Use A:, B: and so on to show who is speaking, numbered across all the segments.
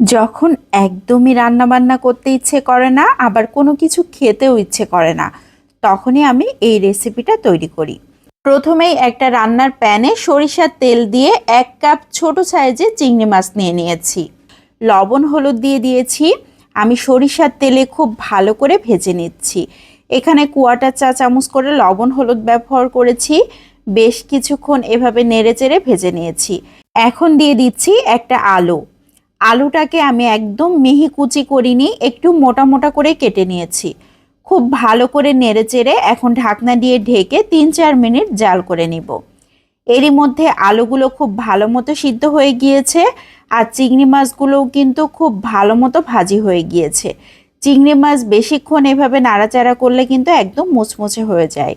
A: যখন একদমই রান্নাবান্না করতে ইচ্ছে করে না, আবার কোনো কিছু খেতেও ইচ্ছে করে না, তখনই আমি এই রেসিপিটা তৈরি করি। প্রথমেই একটা রান্নার প্যানে সরিষার তেল দিয়ে এক কাপ ছোট সাইজে চিংড়ি মাছ নিয়ে নিয়েছি। লবণ হলুদ দিয়ে দিয়েছি। আমি সরিষার তেলে খুব ভালো করে ভেজে নিচ্ছি। এখানে কুয়াটার চা চামচ করে লবণ হলুদ ব্যবহার করেছি। বেশ কিছুক্ষণ এভাবে নেড়ে চেড়ে ভেজে নিয়েছি। এখন দিয়ে দিচ্ছি একটা আলু। আলুটাকে আমি একদম মিহি কুচি করিনি, একটু মোটা মোটা করে কেটে নিয়েছি। খুব ভালো করে নেড়ে চেড়ে এখন ঢাকনা দিয়ে ঢেকে তিন চার মিনিট জাল করে নিব। এরই মধ্যে আলুগুলো খুব ভালো মতো সিদ্ধ হয়ে গিয়েছে আর চিংড়ি মাছগুলোও কিন্তু খুব ভালো মতো ভাজি হয়ে গিয়েছে। চিংড়ি মাছ বেশিক্ষণ এভাবে নাড়াচাড়া করলে কিন্তু একদম মুচমুচে হয়ে যায়।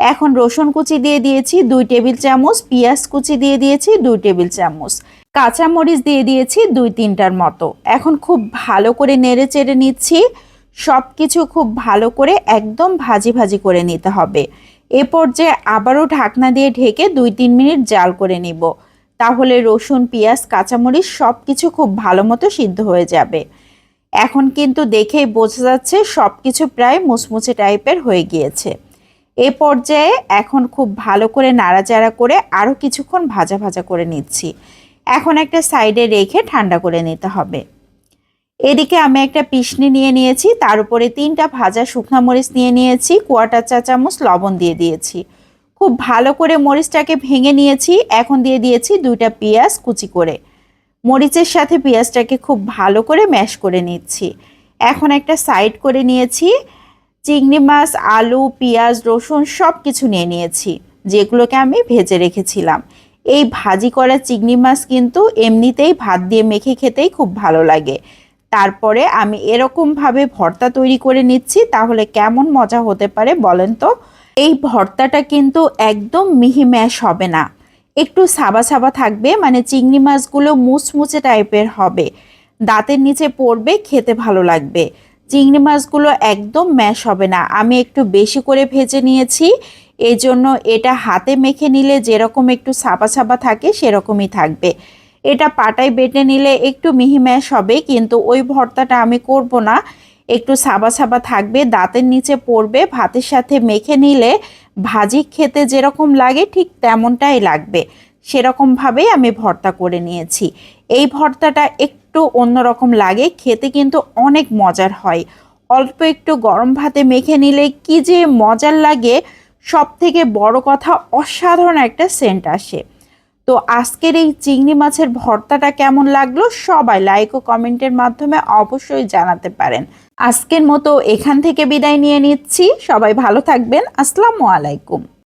A: এখন রসুন কুচি দিয়ে দিয়েছি দুই টেবিল চামচ, পেঁয়াজ কুচি দিয়ে দিয়েছি দুই টেবিল চামচ। কাঁচামরিচ দিয়ে দিয়েছি দুই তিনটার মতো। এখন খুব ভালো করে নেড়ে চেড়ে নিচ্ছি। সব কিছু খুব ভালো করে একদম ভাজি ভাজি করে নিতে হবে। এ পর্যায়ে আবারও ঢাকনা দিয়ে ঢেকে দুই তিন মিনিট জাল করে নিব। তাহলে রসুন, পেঁয়াজ, কাঁচামরিচ সব কিছু খুব ভালো মতো সিদ্ধ হয়ে যাবে। এখন কিন্তু দেখেই বোঝা যাচ্ছে সব কিছু প্রায় মুচমুচে টাইপের হয়ে গিয়েছে। এ পর্যায়ে এখন খুব ভালো করে নাড়াচাড়া করে আরও কিছুক্ষণ ভাজা ভাজা করে নিচ্ছি। এখন একটা সাইডে রেখে ঠান্ডা করে নিতে হবে। এদিকে আমি একটা পিসনি নিয়ে নিয়েছি, তার উপরে তিনটা ভাজা শুকনো মরিচ নিয়ে নিয়েছি, কোয়াটার চা চামচ লবণ দিয়ে দিয়েছি। খুব ভালো করে মরিচটাকে ভেঙে নিয়েছি, এখন দিয়ে দিয়েছি দুইটা পেঁয়াজ কুচি করে। মরিচের সাথে পেঁয়াজটাকে খুব ভালো করে ম্যাশ করে নিচ্ছি। এখন একটা সাইড করে নিয়েছি, চিংড়ি মাছ, আলু, পেঁয়াজ, রসুন সব কিছু নিয়ে নিয়েছি, যেগুলোকে আমি ভেজে রেখেছিলাম। এই ভাজি করা চিংড়ি মাছ কিন্তু এমনিতেই ভাত দিয়ে মেখে খেতেই খুব ভালো লাগে। তারপরে আমি এরকমভাবে ভর্তা তৈরি করে নিচ্ছি, তাহলে কেমন মজা হতে পারে বলেন তো? এই ভর্তাটা কিন্তু একদম মিহি ম্যাশ হবে না। একটু সাবা সাবা থাকবে মানে চিংড়ি মাছগুলো মুচমুচে টাইপের হবে। দাঁতের নিচে পড়বে, খেতে ভালো লাগবে। চিংড়ি মাছগুলো একদম ম্যাশ হবে না। আমি একটু বেশি করে ভেজে নিয়েছি। এই জন্য এটা হাতে মেখে নিলে যেরকম একটু সাপা সাপা থাকে, সেরকমই থাকবে। এটা পাটায় বেটে নিলে একটু মিহি ম্যাশ হবে, কিন্তু ওই ভর্তাটা আমি করব না। একটু সাবা সাবা থাকবে, দাঁতের নিচে পড়বে, ভাতের সাথে মেখে নিলে ভাজি খেতে যেরকম লাগে ঠিক তেমনটাই লাগবে। সেরকমভাবেই আমি ভর্তা করে নিয়েছি। এই ভর্তাটা একটু অন্যরকম লাগে, খেতে কিন্তু অনেক মজার হয়। অল্প একটু গরম ভাতে মেখে নিলে কি যে মজার লাগে সব থেকে বড় কথা, অসাধারণ একটা সেন্ট আসে। তো আজকের এই চিংড়ি মাছের ভর্তাটা কেমন লাগল সবাই লাইক ও কমেন্টের মাধ্যমে অবশ্যই জানাতে পারেন। আজকের মতো এখান থেকে বিদায় নিয়ে নিচ্ছি। সবাই ভালো থাকবেন। আসসালামু আলাইকুম।